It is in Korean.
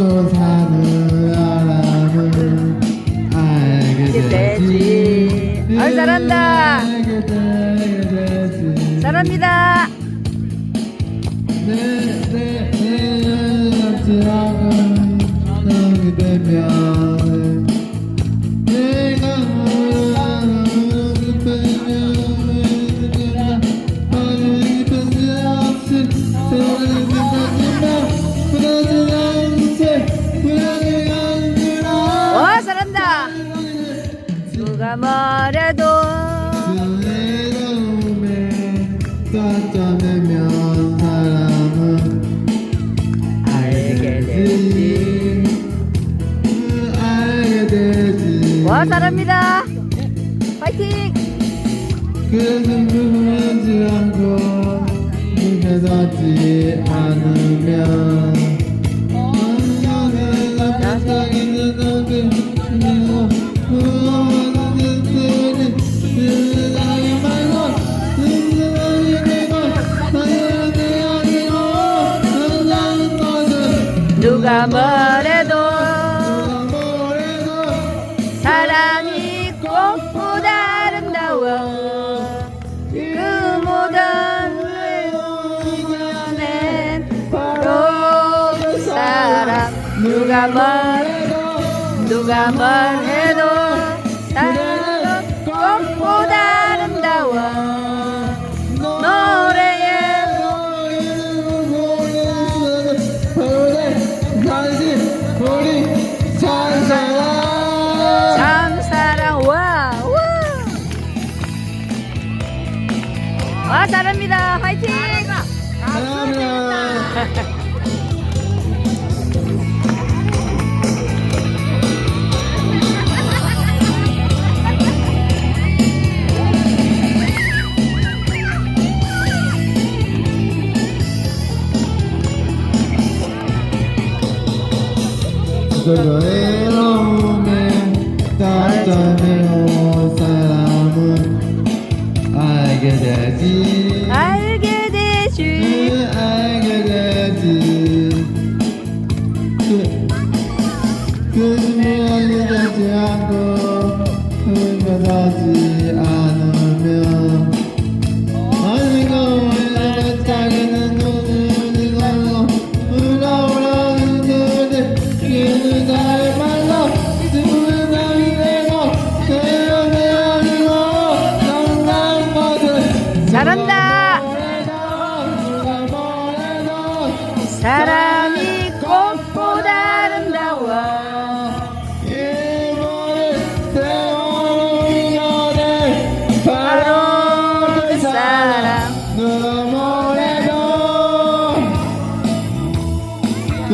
믿고 사는 사람은 알게 되지. 아이, 잘한다. 잘합니다. 내내 뭐래도 그네로움에 쫓아내면 사람은 알게 되지 알게 되지 와, 잘합니다. 파이팅! 그래서 부르지 않고 눈에서지 않으면 누가 뭐래도 사랑이 꽃보다 아름다워. 그 모든 낸 바로 그 사람. 누가 뭐래도 누가 뭐 그거의 로움에 따뜻한 사람은 알게 되지 알게 되지 그 알게 되지 않으면 자기는 눈을 말로 되고 잘한다. 사랑이